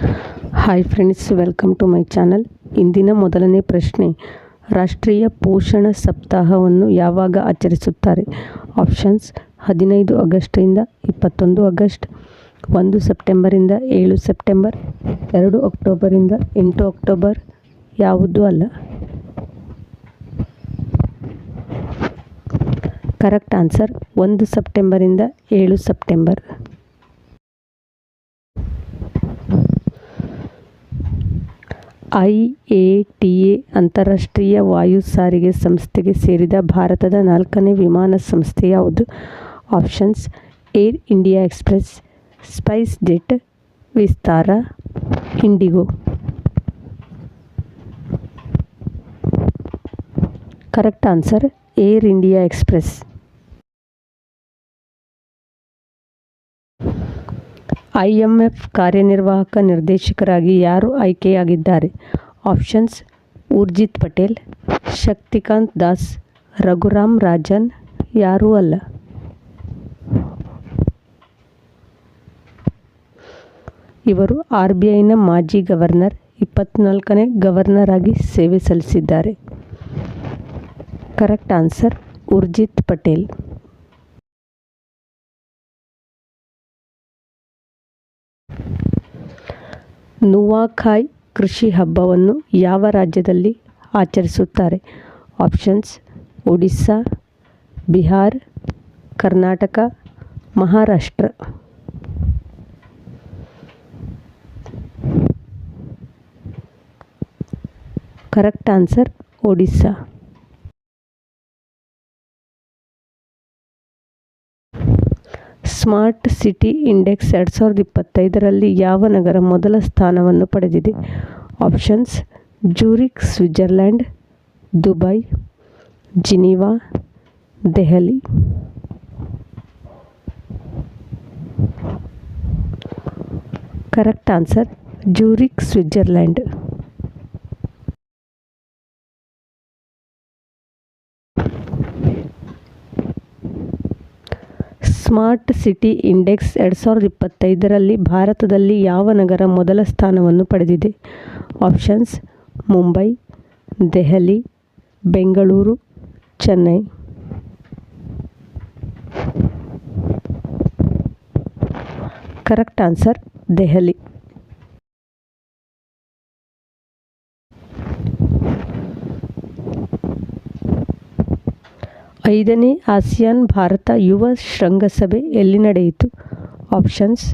Hi friends welcome to my channel ಇಂದಿನ ಮೊದಲನೇ ಪ್ರಶ್ನೆ, ರಾಷ್ಟ್ರೀಯ ಪೋಷಣ ಸಪ್ತಾಹವನ್ನು ಯಾವಾಗ ಆಚರಿಸುತ್ತಾರೆ? ಆಪ್ಷನ್ಸ್ ಹದಿನೈದು ಆಗಸ್ಟಿಂದ ಇಪ್ಪತ್ತೊಂದು ಆಗಸ್ಟ್, ಒಂದು ಸೆಪ್ಟೆಂಬರಿಂದ ಏಳು ಸೆಪ್ಟೆಂಬರ್, ಎರಡು ಅಕ್ಟೋಬರಿಂದ ಎಂಟು ಅಕ್ಟೋಬರ್, ಯಾವುದೂ ಅಲ್ಲ? ಕರೆಕ್ಟ್ ಆನ್ಸರ್ ಒಂದು ಸೆಪ್ಟೆಂಬರಿಂದ ಏಳು September. I A T A ಅಂತಾರಾಷ್ಟ್ರೀಯ ವಾಯು ಸಾರಿಗೆ ಸಂಸ್ಥೆಗೆ ಸೇರಿದ ಭಾರತದ ನಾಲ್ಕನೇ ವಿಮಾನ ಸಂಸ್ಥೆ ಯಾವುದು options, Air India Express, SpiceJet, Vistara, IndiGo. Correct answer, Air India Express. I M F ಕಾರ್ಯನಿರ್ವಾಹಕ ನಿರ್ದೇಶಕರಾಗಿ ಯಾರು ಆಯ್ಕೆಯಾಗಿದ್ದಾರೆ? ಆಪ್ಷನ್ಸ್, ಊರ್ಜಿತ್ ಪಟೇಲ್, ಶಕ್ತಿಕಾಂತ್ ದಾಸ್, ರಘುರಾಮ್ ರಾಜನ್, ಯಾರೂ ಅಲ್ಲ. ಇವರು ಆರ್ ಬಿ ಐನ ಮಾಜಿ ಗವರ್ನರ್, ಇಪ್ಪತ್ನಾಲ್ಕನೇ ಗವರ್ನರ್ ಆಗಿ ಸೇವೆ ಸಲ್ಲಿಸಿದ್ದಾರೆ. Correct answer, Urjit Patel. Nuakhai ಕೃಷಿ ಹಬ್ಬವನ್ನು ಯಾವ ರಾಜ್ಯದಲ್ಲಿ ಆಚರಿಸುತ್ತಾರೆ? Options Odisha Bihar Karnataka Maharashtra. Correct answer Odisha. Smart city index ಎರಡು ಸಾವಿರದ ಇಪ್ಪತ್ತೈದರಲ್ಲಿ ಯಾವ ನಗರ ಮೊದಲ ಸ್ಥಾನವನ್ನು ಪಡೆದಿದೆ? Options Zurich Switzerland Dubai, Geneva, Delhi. Correct answer Zurich Switzerland smart city index ಎರಡು ಸಾವಿರದ ಇಪ್ಪತ್ತೈದರಲ್ಲಿ ಭಾರತದಲ್ಲಿ ಯಾವ ನಗರ ಮೊದಲ ಸ್ಥಾನವನ್ನು ಪಡೆದಿದೆ? Options, Mumbai, Delhi, Bengaluru, Chennai. Correct answer, Delhi. ಐದನೇ ಆಸಿಯಾನ್ ಭಾರತ ಯುವ ಶೃಂಗಸಭೆ ಎಲ್ಲಿ ನಡೆಯಿತು? Options,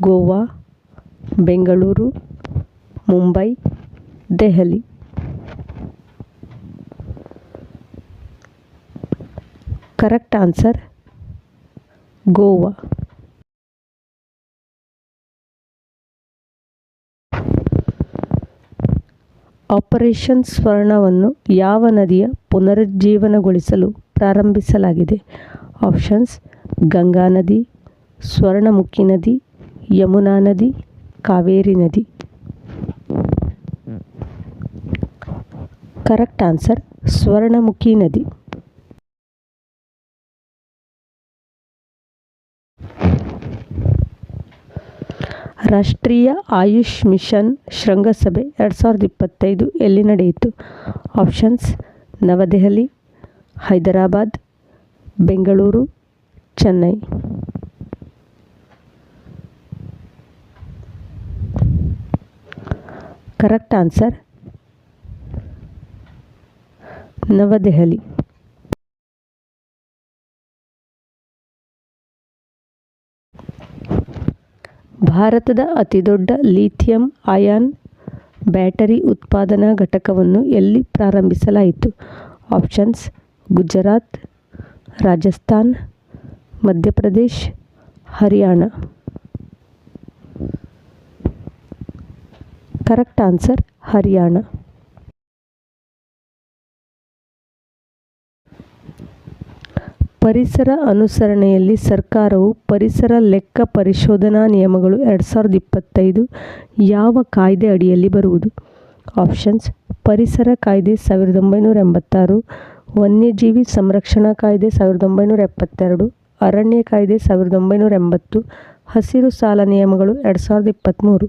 Goa, Bengaluru, Mumbai, Delhi. Correct answer, Goa. Operation ಸ್ವರ್ಣವನ್ನು ಯಾವ ನದಿಯ ಪುನರುಜ್ಜೀವನಗೊಳಿಸಲು ಪ್ರಾರಂಭಿಸಲಾಗಿದೆ. ಆಪ್ಷನ್ಸ್, ಗಂಗಾ ನದಿ, ಸ್ವರ್ಣಮುಖಿ ನದಿ, ಯಮುನಾ ನದಿ, ಕಾವೇರಿ ನದಿ. ಕರೆಕ್ಟ್ ಆನ್ಸರ್, ಸ್ವರ್ಣಮುಖಿ ನದಿ. ರಾಷ್ಟ್ರೀಯ ಆಯುಷ್ ಮಿಷನ್ ಶೃಂಗಸಭೆ ಎರಡು ಸಾವಿರದ ಇಪ್ಪತ್ತೈದು ಎಲ್ಲಿ ನಡೆಯಿತು? Options, Navadehali Hyderabad, Bengaluru, Chennai. Correct answer Navadehali. ಭಾರತದ ಅತಿದೊಡ್ಡ ಲಿಥಿಯಂ ಅಯಾನ್ ಬ್ಯಾಟರಿ ಉತ್ಪಾದನಾ ಘಟಕವನ್ನು ಎಲ್ಲಿ ಪ್ರಾರಂಭಿಸಲಾಯಿತು? Options Gujarat, Rajasthan, Madhya Pradesh, Haryana. Correct answer Haryana. ಪರಿಸರ ಅನುಸರಣೆಯಲ್ಲಿ ಸರ್ಕಾರವು ಪರಿಸರ ಲೆಕ್ಕ ಪರಿಶೋಧನಾ ನಿಯಮಗಳು ಎರಡು ಸಾವಿರದ ಇಪ್ಪತ್ತೈದು ಯಾವ ಕಾಯ್ದೆ ಅಡಿಯಲ್ಲಿ ಬರುವುದು? ಆಪ್ಷನ್ಸ್, ಪರಿಸರ ಕಾಯ್ದೆ ಸಾವಿರದ ಒಂಬೈನೂರ ಎಂಬತ್ತಾರು ವನ್ಯಜೀವಿ ಸಂರಕ್ಷಣಾ ಕಾಯ್ದೆ ಸಾವಿರದ ಒಂಬೈನೂರ ಎಪ್ಪತ್ತೆರಡು, ಅರಣ್ಯ ಕಾಯ್ದೆ ಸಾವಿರದ ಒಂಬೈನೂರ ಎಂಬತ್ತು, ಹಸಿರು ಸಾಲ ನಿಯಮಗಳು ಎರಡು ಸಾವಿರದ ಇಪ್ಪತ್ತ್ಮೂರು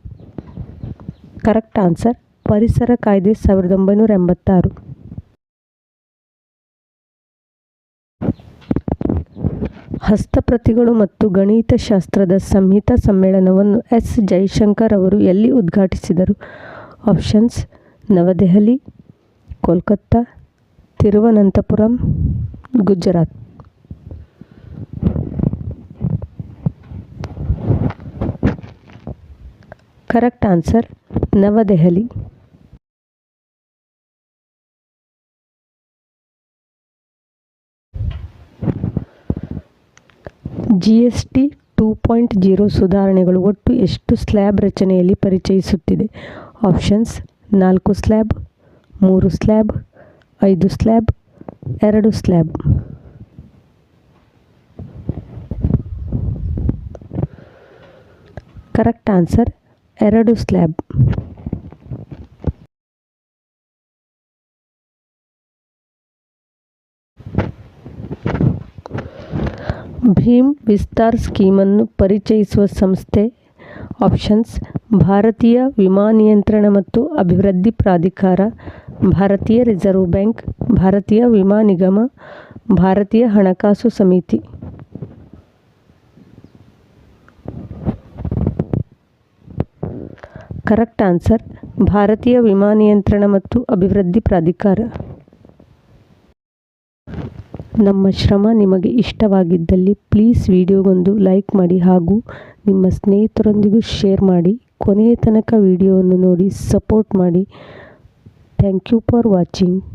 ಕರೆಕ್ಟ್ ಆನ್ಸರ್, ಪರಿಸರ ಕಾಯ್ದೆ ಸಾವಿರದ ಒಂಬೈನೂರ ಎಂಬತ್ತಾರು. ಹಸ್ತಪ್ರತಿಗಳು ಮತ್ತು ಗಣಿತಶಾಸ್ತ್ರದ ಸಂಹಿತಾ ಸಮ್ಮೇಳನವನ್ನು ಎಸ್. ಜೈಶಂಕರ್ ಅವರು ಎಲ್ಲಿ ಉದ್ಘಾಟಿಸಿದರು? Options, Navadehali, Kolkata Thiruvananthapuram, Gujarat. Correct answer, Navadehali. G S T two point zero ಸುಧಾರಣೆಗಳು ಒಟ್ಟು ಎಷ್ಟು ಸ್ಲ್ಯಾಬ್ ರಚನೆಯಲ್ಲಿ ಪರಿಚಯಿಸುತ್ತಿದೆ? ಆಪ್ಷನ್ಸ್, ನಾಲ್ಕು ಸ್ಲ್ಯಾಬ್, ಮೂರು ಸ್ಲ್ಯಾಬ್ ಐದು ಸ್ಲ್ಯಾಬ್ ಎರಡು ಸ್ಲ್ಯಾಬ್. ಕರೆಕ್ಟ್ ಆನ್ಸರ್ ಎರಡು ಸ್ಲ್ಯಾಬ್. ಭೀಮ್ ವಿಸ್ತಾರ್ ಸ್ಕೀಮನ್ನು ಪರಿಚಯಿಸುವ ಸಂಸ್ಥೆ ಆಪ್ಷನ್ಸ್ ಭಾರತೀಯ ವಿಮಾ ನಿಯಂತ್ರಣ ಮತ್ತು ಅಭಿವೃದ್ಧಿ ಪ್ರಾಧಿಕಾರ, ಭಾರತೀಯ ರಿಸರ್ವ್ ಬ್ಯಾಂಕ್, ಭಾರತೀಯ ವಿಮಾ ನಿಗಮ, ಭಾರತೀಯ ಹಣಕಾಸು ಸಮಿತಿ. ಕರೆಕ್ಟ್ ಆನ್ಸರ್ ಭಾರತೀಯ ವಿಮಾ ನಿಯಂತ್ರಣ ಮತ್ತು ಅಭಿವೃದ್ಧಿ ಪ್ರಾಧಿಕಾರ. ನಮ್ಮ ಶ್ರಮ ನಿಮಗೆ ಇಷ್ಟವಾಗಿದ್ದಲ್ಲಿ ಪ್ಲೀಸ್ ವಿಡಿಯೋಗೊಂದು ಲೈಕ್ ಮಾಡಿ ಹಾಗೂ ನಿಮ್ಮ ಸ್ನೇಹಿತರೊಂದಿಗೂ ಶೇರ್ ಮಾಡಿ. ಕೊನೆಯ ತನಕ ವಿಡಿಯೋವನ್ನು ನೋಡಿ ಸಪೋರ್ಟ್ ಮಾಡಿ. Thank you for watching.